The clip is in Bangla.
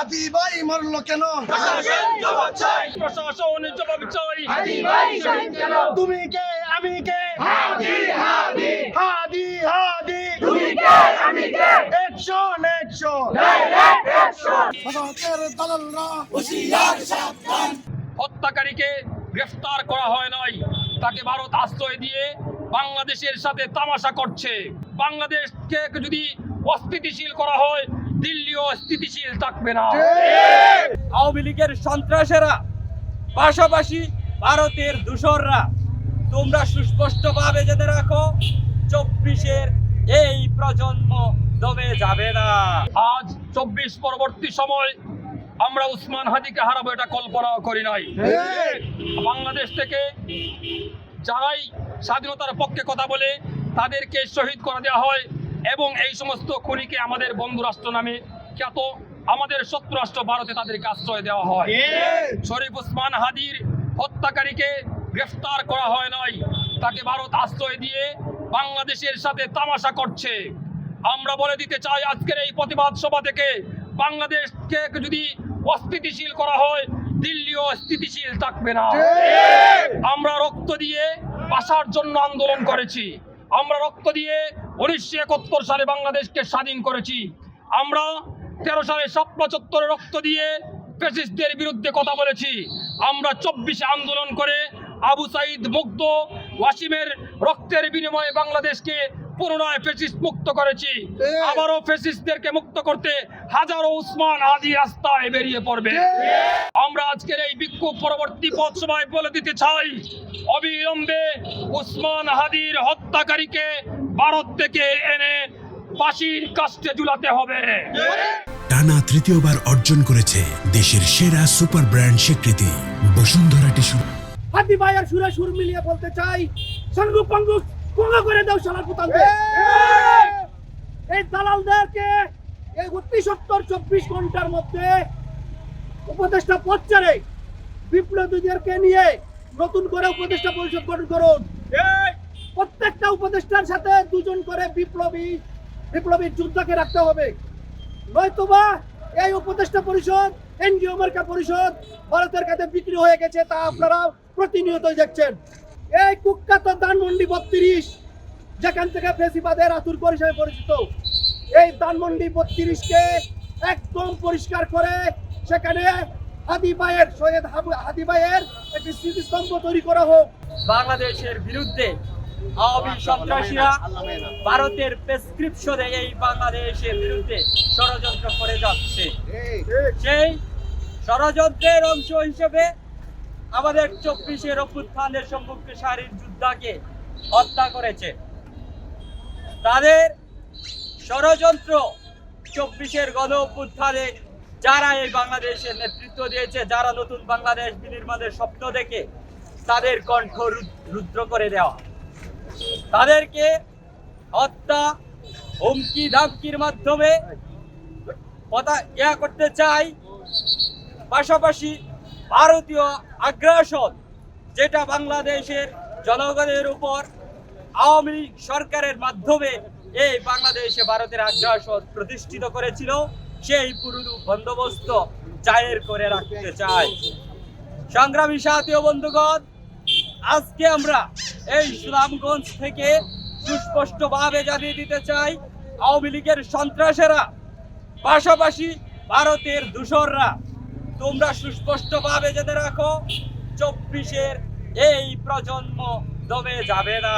হাতি ভাই মরলো কেন? প্রশাসন জবাব চাই। তুমি কে? আমি কে? হাদি হাদি হাদি হাদি অ্যাকশন অ্যাকশন সদকের দালালরা হত্যাকারীকে গ্রেফতার করা হয় নাই। তাকে ভারত আশ্রয় দিয়ে বাংলাদেশের সাথে তামাশা করছে। বাংলাদেশকে যদি অস্থিতিশীল করা হয় দিল্লিও স্থিতিশীল থাকবে না। আওয়ামী লীগের সন্ত্রাসেরা পাশাপাশি ভারতের দূষররা। তোমরা সুস্পষ্টভাবে জেনে রাখো চব্বিশের এই প্রজন্ম দমে যাবে না। আজ চব্বিশ পরবর্তী সময় আমরা উসমান হাদিকে হারাবো এটা কল্পনাও করি নাই। বাংলাদেশ থেকে যারাই স্বাধীনতার পক্ষে কথা বলে তাদেরকে শহীদ করে দেওয়া হয়। এবং এই সমস্ত খুনিকে আমাদের বন্ধু রাষ্ট্র নামে খ্যাত আমাদের শত্রু রাষ্ট্র ভারতে তাদেরকে আশ্রয় দেওয়া হয়। শরীফ উসমান হাদির হত্যাকারীকে গ্রেফতার করা হয় নাই। তাকে ভারত আশ্রয় দিয়ে বাংলাদেশের সাথে তামাশা করছে। আমরা বলে দিতে চাই আজকের এই প্রতিবাদ সভা থেকে বাংলাদেশকে যদি অস্থিতিশীল করা হয় দিল্লিও স্থিতিশীল থাকবে না। আমরা রক্ত দিয়ে বাসার জন্য আন্দোলন করেছি। আমরা রক্ত দিয়ে উনিশশো একাত্তর সালে বাংলাদেশকে স্বাধীন করেছি। আমরা তেরো সালে স্বপ্ন চত্বরে রক্ত দিয়ে ফেসিস্টদের বিরুদ্ধে কথা বলেছি। আমরা চব্বিশে আন্দোলন করে আবু সাইদ মুগ্ধ ওয়াসিমের রক্তের বিনিময়ে বাংলাদেশকে পুনরায় ফেসিস্ট মুক্ত করেছি। আবারও ফেসিস্টদেরকে মুক্ত করতে হাজারো উসমান আদি রাস্তায় বেরিয়ে পড়বে। আমরা আজকের এই বিক্ষোভ পরবর্তী পথ সভায় বলে দিতে চাই অবিলম্বে উসমান হাদির হত্যাকারীকে ভারত থেকে এনে ফাঁসির কাস্টে ঝুলাতে হবে। টানা তৃতীয়বার অর্জন করেছে দেশের সেরা সুপার ব্র্যান্ড স্বীকৃতি বসুন্ধরা টিস্যু। হাতি ভাইয়ের সুরে সুর মিলিয়ে বলতে চাই সঙ্গু পঙ্গু পঙ্গ করে দাও শালার পুতানদের এই দালালদেরকে এই অতি সত্তর চব্বিশ ঘণ্টার মধ্যে উপদেষ্টা পশ্চারে বিপ্লবীদেরকে নিয়ে নতুন করে উপদেষ্টা পরিষদ গঠন করুন। প্রত্যেকটা উপদেষ্টার সাথে দুজন করে বিপ্লবী বিপ্লবী যোদ্ধাকে রাখতে হবে। নয়তোবা এই উপদেষ্টা পরিষদ, এনজিও মার্কা পরিষদ ভারতের কাছে বিক্রি হয়ে গেছে, তা আপনারা প্রতিনিয়ত দেখছেন। এই কুখ্যাত ধানমন্ডি বত্রিশ, যেখান থেকে ফেসিবাদের আতুর হিসেবে পরিচিত, এই দানমন্ডি বত্রিশকে একদম পরিষ্কার করে সেখানে হাদি ভাইয়ের সৈয়দ হাবু- হাদি ভাইয়ের একটি স্মৃতিস্তম্ভ তৈরি করা হোক। বাংলাদেশের বিরুদ্ধে আওয়ামী সন্ত্রাসীরা ভারতের প্রেসক্রিপশনে এই বাংলাদেশের বিরুদ্ধে ষড়যন্ত্র করে যাচ্ছে। সেই ষড়যন্ত্রের অংশ হিসেবে আমাদের চব্বিশের অভ্যুত্থানের সম্মুখে সারির যোদ্ধাকে হত্যা করেছে। তাদের ষড়যন্ত্র চব্বিশের গণ অভ্যুত্থানে যারা এই বাংলাদেশের নেতৃত্ব দিয়েছে, যারা নতুন বাংলাদেশ বিনির্মাণের স্বপ্ন দেখে তাদের কণ্ঠ রুদ্র করে দেওয়া। তাদেরকে হত্যা, হুমকি, ধামকির মাধ্যমে কথা ইয়া করতে চাই। পাশাপাশি ভারতীয় আগ্রাসন, যেটা বাংলাদেশের জনগণের উপর আওয়ামী লীগ সরকারের মাধ্যমে এই বাংলাদেশে ভারতের আগ্রাসন প্রতিষ্ঠিত করেছিল, সেই পুরনো বন্দোবস্ত জায়ের করে রাখতে চাই। সংগ্রামী সাথী ও বন্ধুগণ, আজকে আমরা এই সুনামগঞ্জ থেকে সুস্পষ্টভাবে জানিয়ে দিতে চাই, আওয়ামী লীগের সন্ত্রাসেরা, পাশাপাশি ভারতের দূষররা তোমরা সুস্পষ্টভাবে জেনে রাখো, চব্বিশের এই প্রজন্ম দমে যাবে না।